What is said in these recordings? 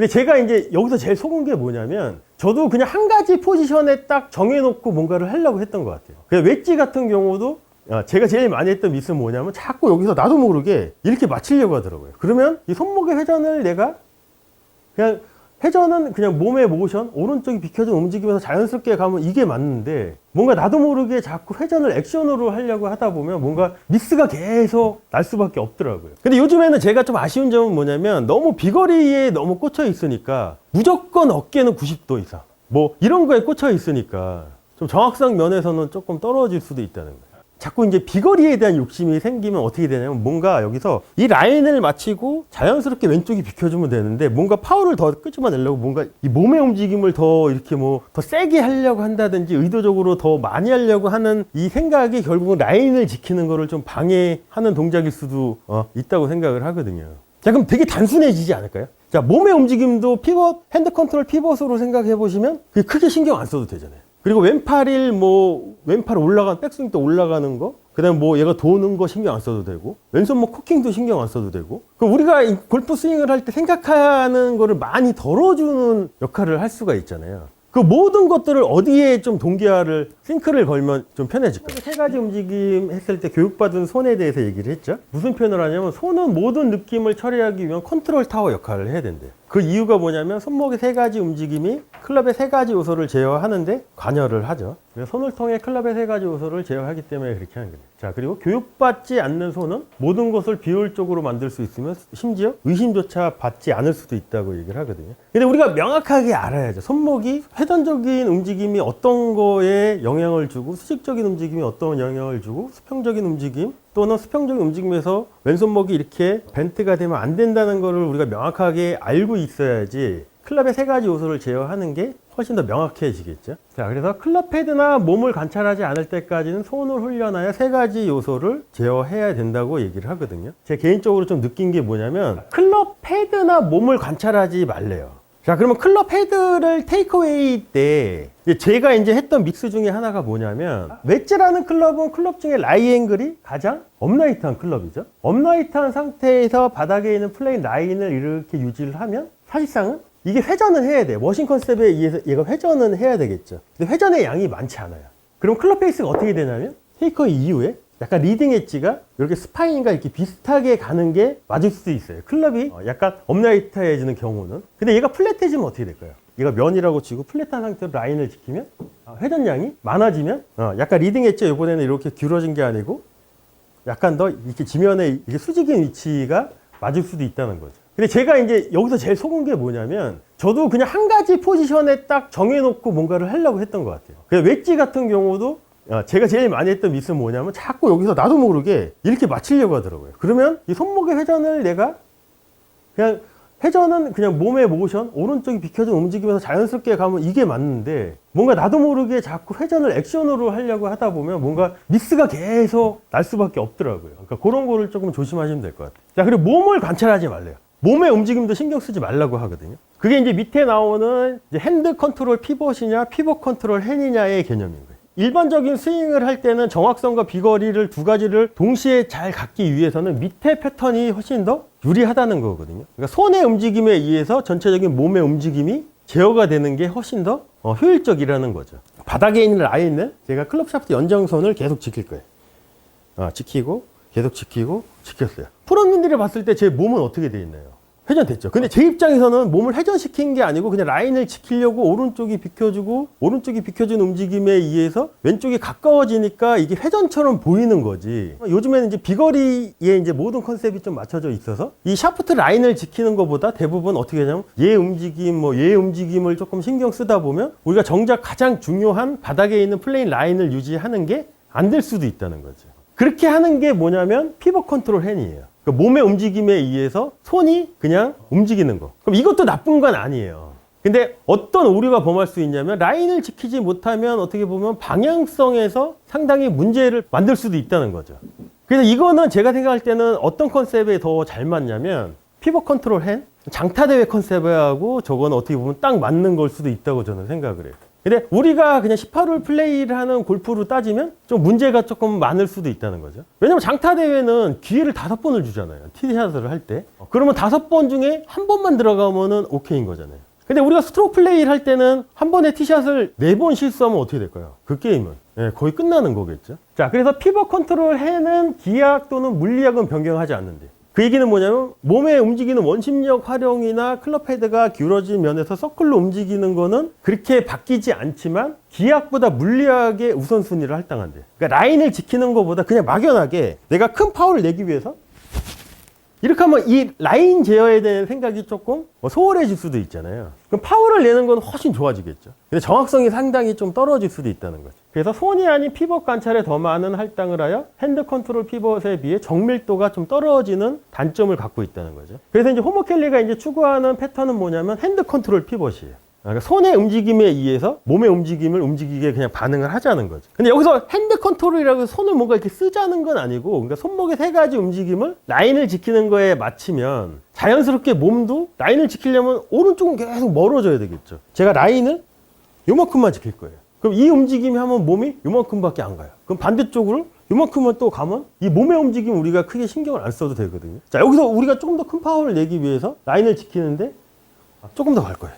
근데 제가 이제 여기서 제일 속은 게 뭐냐면 저도 그냥 한 가지 포지션에 딱 정해놓고 뭔가를 하려고 했던 것 같아요. 그냥 웨지 같은 경우도 아, 제가 제일 많이 했던 미스는 뭐냐면 자꾸 여기서 나도 모르게 이렇게 맞추려고 하더라고요. 그러면 이 손목의 회전을 내가 그냥 회전은 그냥 몸의 모션, 오른쪽이 비켜진 움직이면서 자연스럽게 가면 이게 맞는데 뭔가 나도 모르게 자꾸 회전을 액션으로 하려고 하다 보면 뭔가 미스가 계속 날 수밖에 없더라고요. 근데 요즘에는 제가 좀 아쉬운 점은 뭐냐면 너무 비거리에 너무 꽂혀 있으니까 무조건 어깨는 90도 이상. 뭐 이런 거에 꽂혀 있으니까 좀 정확성 면에서는 조금 떨어질 수도 있다는 거예요. 자꾸 이제 비거리에 대한 욕심이 생기면 어떻게 되냐면 뭔가 여기서 이 라인을 맞추고 자연스럽게 왼쪽이 비켜주면 되는데 뭔가 파워를 더 끄집어내려고 뭔가 이 몸의 움직임을 더 이렇게 뭐 더 세게 하려고 한다든지 의도적으로 더 많이 하려고 하는 이 생각이 결국은 라인을 지키는 거를 좀 방해하는 동작일 수도 어, 있다고 생각을 하거든요. 자 그럼 되게 단순해지지 않을까요? 자 몸의 움직임도 피벗 핸드 컨트롤 피벗으로 생각해 보시면 그게 크게 신경 안 써도 되잖아요. 그리고 왼팔일 뭐 왼팔 올라간 백스윙 또 올라가는 거 그다음 뭐 얘가 도는 거 신경 안 써도 되고 왼손 뭐 코킹도 신경 안 써도 되고 그 우리가 이 골프 스윙을 할 때 생각하는 거를 많이 덜어주는 역할을 할 수가 있잖아요. 그 모든 것들을 어디에 좀 동기화를 싱크를 걸면 좀 편해질까요? 세 가지 움직임 했을 때 교육받은 손에 대해서 얘기를 했죠. 무슨 표현을 하냐면 손은 모든 느낌을 처리하기 위한 컨트롤 타워 역할을 해야 된대요. 그 이유가 뭐냐면 손목의 세 가지 움직임이 클럽의 세 가지 요소를 제어하는데 관여를 하죠. 손을 통해 클럽의 세 가지 요소를 제어하기 때문에 그렇게 하는 거예요. 자, 그리고 교육받지 않는 손은 모든 것을 비효율적으로 만들 수 있으면 심지어 의심조차 받지 않을 수도 있다고 얘기를 하거든요. 근데 우리가 명확하게 알아야죠. 손목이 회전적인 움직임이 어떤 거에 영향을 주고 수직적인 움직임이 어떤 영향을 주고 수평적인 움직임 또는 수평적인 움직임에서 왼손목이 이렇게 벤트가 되면 안 된다는 거를 우리가 명확하게 알고 있어야지 클럽의 세 가지 요소를 제어하는 게 훨씬 더 명확해지겠죠. 자, 그래서 클럽 헤드나 몸을 관찰하지 않을 때까지는 손을 훈련하여 세 가지 요소를 제어해야 된다고 얘기를 하거든요. 제 개인적으로 좀 느낀 게 뭐냐면 클럽 헤드나 몸을 관찰하지 말래요. 자, 그러면 클럽 헤드를 테이크어웨이 때 제가 이제 했던 믹스 중에 하나가 뭐냐면 웨지라는 클럽은 클럽 중에 라이 앵글이 가장 업라이트한 클럽이죠. 업라이트한 상태에서 바닥에 있는 플레인 라인을 이렇게 유지를 하면 사실상은 이게 회전을 해야 돼. 워싱 컨셉에 의해서 얘가 회전은 해야 되겠죠. 근데 회전의 양이 많지 않아요. 그럼 클럽 페이스가 어떻게 되냐면 테이크어웨이 이후에 약간 리딩 엣지가 이렇게 스파인과 이렇게 비슷하게 가는 게 맞을 수도 있어요. 클럽이 어, 약간 업라이트해지는 경우는. 근데 얘가 플랫해지면 어떻게 될까요? 얘가 면이라고 치고 플랫한 상태로 라인을 지키면 어, 회전량이 많아지면 어, 약간 리딩 엣지 이번에는 이렇게 기울어진 게 아니고 약간 더 이렇게 지면에 이게 수직인 위치가 맞을 수도 있다는 거죠. 근데 제가 이제 여기서 제일 속은 게 뭐냐면 저도 그냥 한 가지 포지션에 딱 정해놓고 뭔가를 하려고 했던 것 같아요. 그냥 웨지 같은 경우도 아, 제가 제일 많이 했던 미스는 뭐냐면 자꾸 여기서 나도 모르게 이렇게 맞추려고 하더라고요. 그러면 이 손목의 회전을 내가 그냥 회전은 그냥 몸의 모션, 오른쪽이 비켜진 움직이면서 자연스럽게 가면 이게 맞는데 뭔가 나도 모르게 자꾸 회전을 액션으로 하려고 하다 보면 뭔가 미스가 계속 날 수밖에 없더라고요. 그러니까 그런 거를 조금 조심하시면 될 것 같아요. 자, 그리고 몸을 관찰하지 말래요. 몸의 움직임도 신경 쓰지 말라고 하거든요. 그게 이제 밑에 나오는 이제 핸드 컨트롤 피벗이냐, 피벗 컨트롤 핸이냐의 거예요. 일반적인 스윙을 할 때는 정확성과 비거리를 두 가지를 동시에 잘 갖기 위해서는 밑에 패턴이 훨씬 더 유리하다는 거거든요. 그러니까 손의 움직임에 의해서 전체적인 몸의 움직임이 제어가 되는 게 훨씬 더 어, 효율적이라는 거죠. 바닥에 있는 라인을 제가 클럽 샤프트 연장선을 계속 지킬 거예요. 아, 지키고 계속 지키고 지켰어요. 프로님들이 봤을 때 제 몸은 어떻게 돼 있나요? 회전됐죠. 근데 제 입장에서는 몸을 회전시킨 게 아니고 그냥 라인을 지키려고 오른쪽이 비켜주고 오른쪽이 비켜준 움직임에 의해서 왼쪽이 가까워지니까 이게 회전처럼 보이는 거지. 요즘에는 이제 비거리에 이제 모든 컨셉이 좀 맞춰져 있어서 이 샤프트 라인을 지키는 것보다 대부분 어떻게 하냐면 얘 움직임 뭐 얘 움직임을 조금 신경 쓰다 보면 우리가 정작 가장 중요한 바닥에 있는 플레인 라인을 유지하는 게 안 될 수도 있다는 거죠. 그렇게 하는 게 뭐냐면 피벗 컨트롤 핸이에요. 그러니까 몸의 움직임에 의해서 손이 그냥 움직이는 거. 그럼 이것도 나쁜 건 아니에요. 근데 어떤 오류가 범할 수 있냐면 라인을 지키지 못하면 어떻게 보면 방향성에서 상당히 문제를 만들 수도 있다는 거죠. 그래서 이거는 제가 생각할 때는 어떤 컨셉에 더 잘 맞냐면 피벗 컨트롤 핸 장타대회 컨셉하고 저건 어떻게 보면 딱 맞는 걸 수도 있다고 저는 생각을 해요. 근데 우리가 그냥 18홀 플레이를 하는 골프로 따지면 좀 문제가 조금 많을 수도 있다는 거죠. 왜냐면 장타 대회는 기회를 다섯 번을 주잖아요. 티샷을 할 때. 어, 그러면 다섯 번 중에 한 번만 들어가면은 오케이인 거잖아요. 근데 우리가 스트로크 플레이를 할 때는 한 번에 티샷을 네 번 실수하면 어떻게 될까요? 그 게임은 예, 거의 끝나는 거겠죠. 자, 그래서 피벗 컨트롤 해는 기약 또는 물리학은 변경하지 않는데. 그 얘기는 뭐냐면 몸에 움직이는 원심력 활용이나 클럽 헤드가 기울어진 면에서 서클로 움직이는 거는 그렇게 바뀌지 않지만 기압보다 물리학의 우선순위를 할당한대. 그러니까 라인을 지키는 것보다 그냥 막연하게 내가 큰 파워를 내기 위해서 이렇게 하면 이 라인 제어에 대한 생각이 조금 뭐 소홀해질 수도 있잖아요. 그럼 파워를 내는 건 훨씬 좋아지겠죠. 근데 정확성이 상당히 좀 떨어질 수도 있다는 거죠. 그래서 손이 아닌 피벗 관찰에 더 많은 할당을 하여 핸드 컨트롤 피벗에 비해 정밀도가 좀 떨어지는 단점을 갖고 있다는 거죠. 그래서 이제 호모 켈리가 이제 추구하는 패턴은 뭐냐면 핸드 컨트롤 피벗이에요. 그러니까 손의 움직임에 의해서 몸의 움직임을 움직이게 그냥 반응을 하자는 거죠. 근데 여기서 핸드 컨트롤이라고 손을 뭔가 이렇게 쓰자는 건 아니고, 그러니까 손목의 세 가지 움직임을 라인을 지키는 거에 맞추면 자연스럽게 몸도 라인을 지키려면 오른쪽은 계속 멀어져야 되겠죠. 제가 라인을 요만큼만 지킬 거예요. 그럼 이 움직임이 하면 몸이 요만큼밖에 안 가요. 그럼 반대쪽으로 요만큼만 또 가면 이 몸의 움직임 우리가 크게 신경을 안 써도 되거든요. 자, 여기서 우리가 조금 더 큰 파워를 내기 위해서 라인을 지키는데 아, 조금 더 갈 거예요.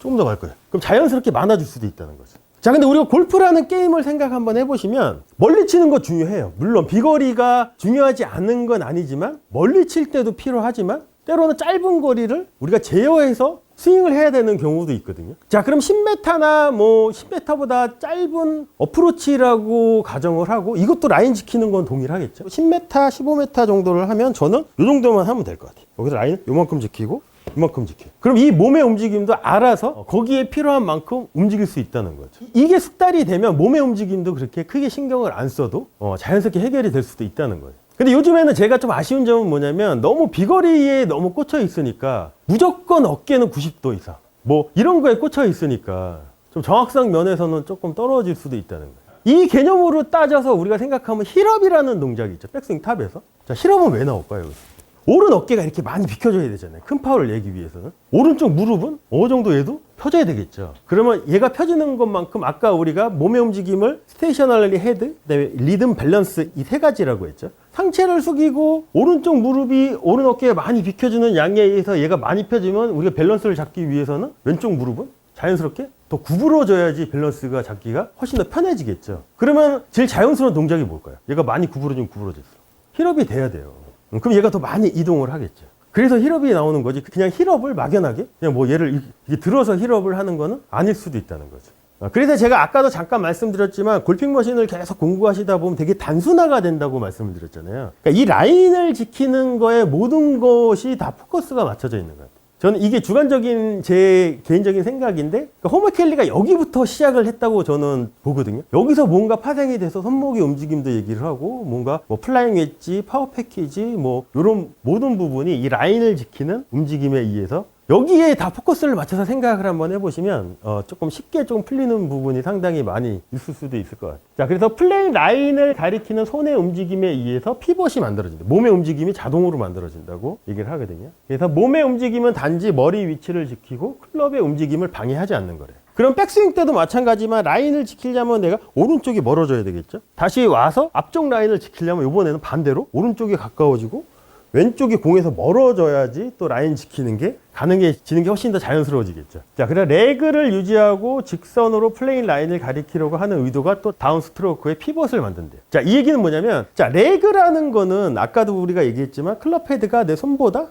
조금 더 갈 거예요. 그럼 자연스럽게 많아질 수도 있다는 거죠. 자, 근데 우리가 골프라는 게임을 생각 한번 해보시면 멀리 치는 거 중요해요. 물론 비거리가 중요하지 않은 건 아니지만 멀리 칠 때도 필요하지만 때로는 짧은 거리를 우리가 제어해서 스윙을 해야 되는 경우도 있거든요. 자, 그럼 10m나 뭐 10m보다 짧은 어프로치라고 가정을 하고 이것도 라인 지키는 건 동일하겠죠. 10m, 15m 정도를 하면 저는 이 정도만 하면 될 것 같아요. 여기서 라인 요만큼 지키고 이만큼 지켜. 그럼 이 몸의 움직임도 알아서 거기에 필요한 만큼 움직일 수 있다는 거죠. 이게 숙달이 되면 몸의 움직임도 그렇게 크게 신경을 안 써도 어, 자연스럽게 해결이 될 수도 있다는 거예요. 근데 요즘에는 제가 좀 아쉬운 점은 뭐냐면 너무 비거리에 너무 꽂혀 있으니까 무조건 어깨는 90도 이상. 뭐 이런 거에 꽂혀 있으니까 좀 정확성 면에서는 조금 떨어질 수도 있다는 거예요. 이 개념으로 따져서 우리가 생각하면 힐업이라는 동작이 있죠. 백스윙 탑에서. 자, 힐업은 왜 나올까요? 여기서? 오른 어깨가 이렇게 많이 비켜줘야 되잖아요. 큰 파워를 내기 위해서는. 오른쪽 무릎은 어느 정도 얘도 펴져야 되겠죠. 그러면 얘가 펴지는 것만큼 아까 우리가 몸의 움직임을 스테이셔널리 헤드, 그다음에 리듬 밸런스 이 세 가지라고 했죠. 상체를 숙이고 오른쪽 무릎이 오른 어깨에 많이 비켜주는 양에 의해서 얘가 많이 펴지면 우리가 밸런스를 잡기 위해서는 왼쪽 무릎은 자연스럽게 더 구부러져야지 밸런스가 잡기가 훨씬 더 편해지겠죠. 그러면 제일 자연스러운 동작이 뭘까요? 얘가 많이 구부러지면 구부러졌어. 힐업이 돼야 돼요. 음, 그럼 얘가 더 많이 이동을 하겠죠. 그래서 힐업이 나오는 거지. 그냥 힐업을 막연하게 그냥 뭐 얘를 들어서 힐업을 하는 거는 아닐 수도 있다는 거죠. 아, 그래서 제가 아까도 잠깐 말씀드렸지만 골핑 머신을 계속 공부하시다 보면 되게 단순화가 된다고 말씀을 드렸잖아요. 그러니까 이 라인을 지키는 거에 모든 것이 다 포커스가 맞춰져 있는 것 같아요. 저는 이게 주관적인 제 개인적인 생각인데 그러니까 호머 켈리가 여기부터 시작을 했다고 저는 보거든요. 여기서 뭔가 파생이 돼서 손목의 움직임도 얘기를 하고 뭔가 뭐 플라잉 웨지, 파워 패키지 뭐 이런 모든 부분이 이 라인을 지키는 움직임에 의해서 여기에 다 포커스를 맞춰서 생각을 한번 해보시면 어, 조금 쉽게 좀 풀리는 부분이 상당히 많이 있을 수도 있을 것 같아요. 자, 그래서 플레이 라인을 가리키는 손의 움직임에 의해서 피벗이 만들어진다. 몸의 움직임이 자동으로 만들어진다고 얘기를 하거든요. 그래서 몸의 움직임은 단지 머리 위치를 지키고 클럽의 움직임을 방해하지 않는 거래요. 그럼 백스윙 때도 마찬가지지만 라인을 지키려면 내가 오른쪽이 멀어져야 되겠죠. 다시 와서 앞쪽 라인을 지키려면 이번에는 반대로 오른쪽이 가까워지고 왼쪽이 공에서 멀어져야지 또 라인 지키는 게 가능해지는 게 훨씬 더 자연스러워지겠죠. 자, 그래 레그를 유지하고 직선으로 플레인 라인을 가리키려고 하는 의도가 또 다운 스트로크의 피벗을 만든대요. 자, 이 얘기는 뭐냐면 자, 레그라는 거는 아까도 우리가 얘기했지만 클럽 헤드가 내 손보다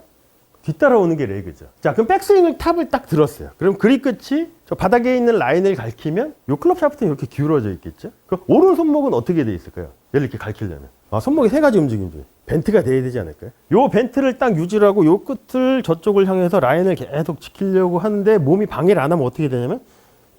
뒤따라오는 게 레그죠. 자, 그럼 백스윙을 탑을 딱 들었어요. 그럼 그립 끝이 저 바닥에 있는 라인을 가리키면 요 클럽 샤프트는 이렇게 기울어져 있겠죠. 그럼 오른 손목은 어떻게 돼 있을까요? 얘를 이렇게 가리키려면. 아, 손목이 세 가지 움직임 중에 벤트가 돼야 되지 않을까요? 요 벤트를 딱 유지를 하고 요 끝을 저쪽을 향해서 라인을 계속 지키려고 하는데 몸이 방해를 안 하면 어떻게 되냐면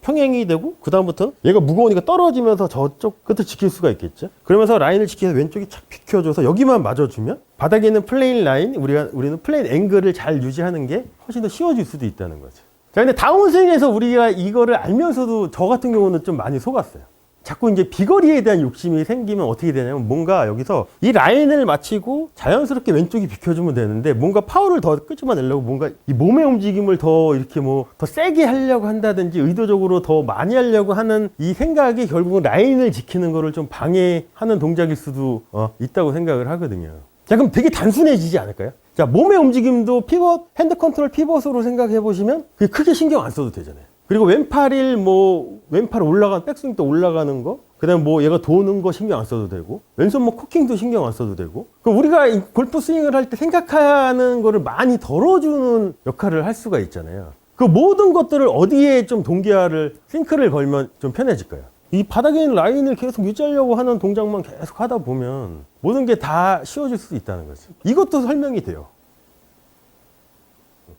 평행이 되고 그다음부터는 얘가 무거우니까 떨어지면서 저쪽 끝을 지킬 수가 있겠죠. 그러면서 라인을 지켜서 왼쪽이 착 비켜줘서 여기만 맞아주면 바닥에 있는 플레인 라인 우리가 우리는 플레인 앵글을 잘 유지하는 게 훨씬 더 쉬워질 수도 있다는 거죠. 자, 근데 다운스윙에서 우리가 이거를 알면서도 저 같은 경우는 좀 많이 속았어요. 자꾸 이제 비거리에 대한 욕심이 생기면 어떻게 되냐면 뭔가 여기서 이 라인을 맞추고 자연스럽게 왼쪽이 비켜주면 되는데 뭔가 파워를 더 끄집어내려고 뭔가 이 몸의 움직임을 더 이렇게 뭐 더 세게 하려고 한다든지 의도적으로 더 많이 하려고 하는 이 생각이 결국은 라인을 지키는 거를 좀 방해하는 동작일 수도 어, 있다고 생각을 하거든요. 자, 그럼 되게 단순해지지 않을까요? 자, 몸의 움직임도 피벗, 핸드 컨트롤 피벗으로 생각해 보시면 그게 크게 신경 안 써도 되잖아요. 그리고 왼팔일 뭐, 왼팔 올라간, 백스윙 때 올라가는 거, 그 다음에 뭐 얘가 도는 거 신경 안 써도 되고, 왼손 뭐 코킹도 신경 안 써도 되고, 그럼 우리가 이 골프 스윙을 할 때 생각하는 거를 많이 덜어주는 역할을 할 수가 있잖아요. 그 모든 것들을 어디에 좀 동기화를, 싱크를 걸면 좀 편해질까요? 이 바닥에 있는 라인을 계속 유지하려고 하는 동작만 계속 하다 보면 모든 게 다 쉬워질 수도 있다는 거죠. 이것도 설명이 돼요.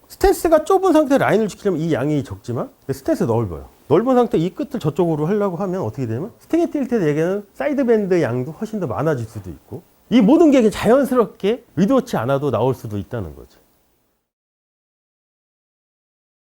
스탠스가 좁은 상태 라인을 지키려면 이 양이 적지만 스탠스 넓어요. 넓은 상태 이 끝을 저쪽으로 하려고 하면 어떻게 되냐면 스팅이 뛸 때 얘기는 사이드 밴드 양도 훨씬 더 많아질 수도 있고 이 모든 게 자연스럽게 의도치 않아도 나올 수도 있다는 거죠.